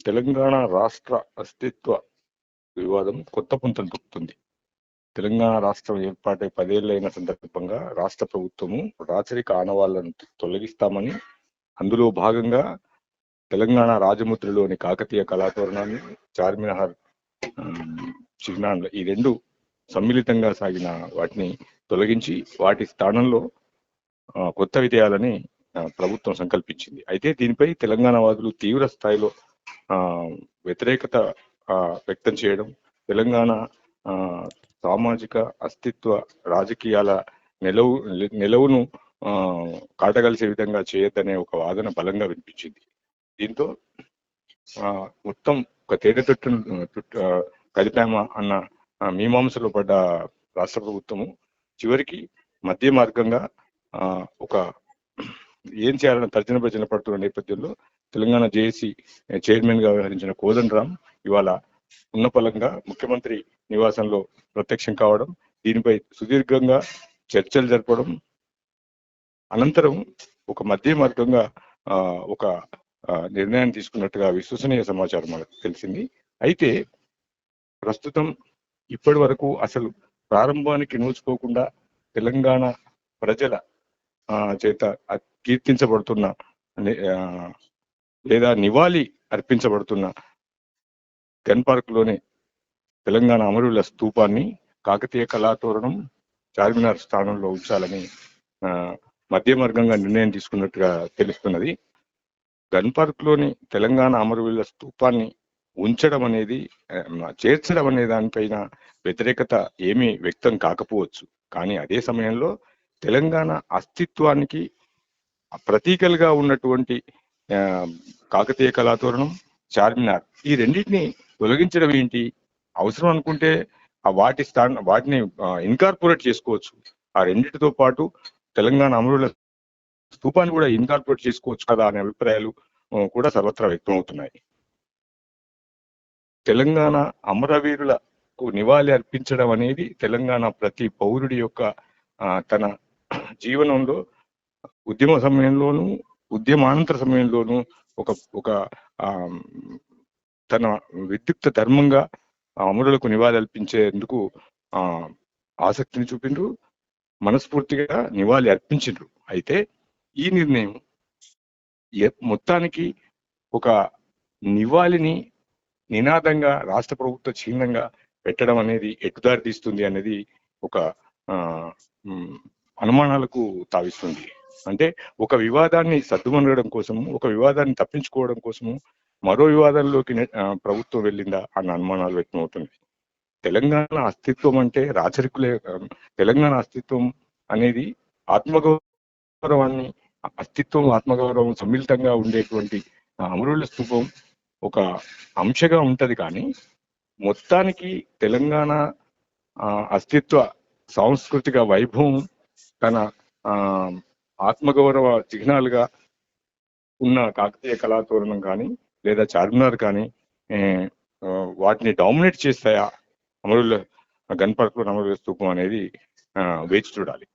తెలంగాణ రాష్ట్ర అస్తిత్వ వివాదం కొత్త పుంతలు తొక్కుతుంది. తెలంగాణ రాష్ట్రం ఏర్పాటై పదేళ్ళైన సందర్భంగా రాష్ట్ర ప్రభుత్వము రాచరిక ఆనవాళ్ళను తొలగిస్తామని అందులో భాగంగా తెలంగాణ రాజముద్రలోని కాకతీయ కళాతోరణాన్ని చార్మినార్ ఉమ్, ఈ రెండు సమ్మిళితంగా సాగిన వాటిని తొలగించి వాటి స్థానంలో కొత్తవి తేయాలని ప్రభుత్వం సంకల్పించింది. అయితే దీనిపై తెలంగాణ వాదులు తీవ్ర స్థాయిలో వ్యతిరేకత వ్యక్తం చేయడం తెలంగాణ సామాజిక అస్తిత్వ రాజకీయాల నిలవు నిలవును కాటగలిసే విధంగా చేయొద్దనే ఒక వాదన బలంగా వినిపించింది. దీంతో మొత్తం ఒక తేనెతొట్టు తొట్టు కదిపామా అన్న మీమాంసలో పడ్డ రాష్ట్ర ప్రభుత్వము చివరికి మధ్య మార్గంగా ఒక ఏం చేయాలని తర్జన ప్రజలు పడుతున్న నేపథ్యంలో తెలంగాణ జేఏసీ చైర్మన్గా వ్యవహరించిన కోదండ రామ్ ఇవాళ ఉన్నపలంగా ముఖ్యమంత్రి నివాసంలో ప్రత్యక్షం కావడం దీనిపై సుదీర్ఘంగా చర్చలు జరపడం అనంతరం ఒక మధ్య మార్గంగా ఆ, ఒక నిర్ణయాన్ని నిర్ణయం తీసుకున్నట్టుగా విశ్వసనీయ సమాచారం మనకు తెలిసింది. అయితే ప్రస్తుతం ఇప్పటి వరకు అసలు ప్రారంభానికి నోచుకోకుండా తెలంగాణ ప్రజల చేత కీర్తించబడుతున్న లేదా నివాళి అర్పించబడుతున్న గన్ పార్క్లోని తెలంగాణ అమరుల స్తూపాన్ని కాకతీయ కళాతోరణం చార్మినార్ స్థానంలో ఉంచాలని మధ్య మార్గంగా నిర్ణయం తీసుకున్నట్టుగా తెలుస్తున్నది. గన్ పార్క్లోని తెలంగాణ అమరుల స్తూపాన్ని ఉంచడం అనేది చేర్చడం అనే దానిపైన వ్యతిరేకత ఏమీ వ్యక్తం కాకపోవచ్చు. కానీ అదే సమయంలో తెలంగాణ అస్తిత్వానికి ప్రతీకలుగా ఉన్నటువంటి కాకతీయ కళాతోరణం చార్మినార్ ఈ రెండింటిని తొలగించడం ఏంటి? అవసరం అనుకుంటే ఆ వాటి స్థాన వాటిని ఇన్కార్పొరేట్ చేసుకోవచ్చు. ఆ రెండింటితో పాటు తెలంగాణ అమరుల స్థూపాన్ని కూడా ఇన్కార్పొరేట్ చేసుకోవచ్చు కదా అనే అభిప్రాయాలు కూడా సర్వత్రా వ్యక్తమవుతున్నాయి. తెలంగాణ అమరవీరులకు నివాళి అర్పించడం అనేది తెలంగాణ ప్రతి పౌరుడి యొక్క తన జీవనంలో ఉద్యమ సమయంలోనూ ఉద్యమానంతర సమయంలోనూ ఒక ఒక తన విద్యుక్త ధర్మంగా అమరులకు నివాళులర్పించేందుకు ఆ ఆసక్తిని చూపిండ్రు మనస్ఫూర్తిగా నివాళి అర్పించిండ్రు. అయితే ఈ నిర్ణయం మొత్తానికి ఒక నివాళిని నినాదంగా రాష్ట్ర ప్రభుత్వ చిహ్నంగా పెట్టడం అనేది ఎటుదారి తీస్తుంది అనేది ఒక ఆ, అనుమానాలకు తావిస్తుంది. అంటే ఒక వివాదాన్ని సర్దుమనగడం కోసము ఒక వివాదాన్ని తప్పించుకోవడం కోసము మరో వివాదంలోకి ప్రభుత్వం వెళ్ళిందా అన్న అనుమానాలు వ్యక్తమవుతుంది తెలంగాణ అస్తిత్వం అంటే రాచరికులే తెలంగాణ అస్తిత్వం అనేది ఆత్మగౌరవాన్ని అస్తిత్వం ఆత్మగౌరవం సమ్మిళితంగా ఉండేటువంటి అమరుల స్థూపం ఒక అంశగా ఉంటది కానీ మొత్తానికి తెలంగాణ అస్తిత్వ సాంస్కృతిక వైభవం తన ఆ, ఆత్మగౌరవ చిహ్నాలుగా ఉన్న కాకతీయ కళాతోరణం కానీ లేదా చార్మినార్ కానీ వాటిని డామినేట్ చేస్తాయా అమరుల గన్ పార్క్ అమరుల స్థూపం అనేది వేచి చూడాలి.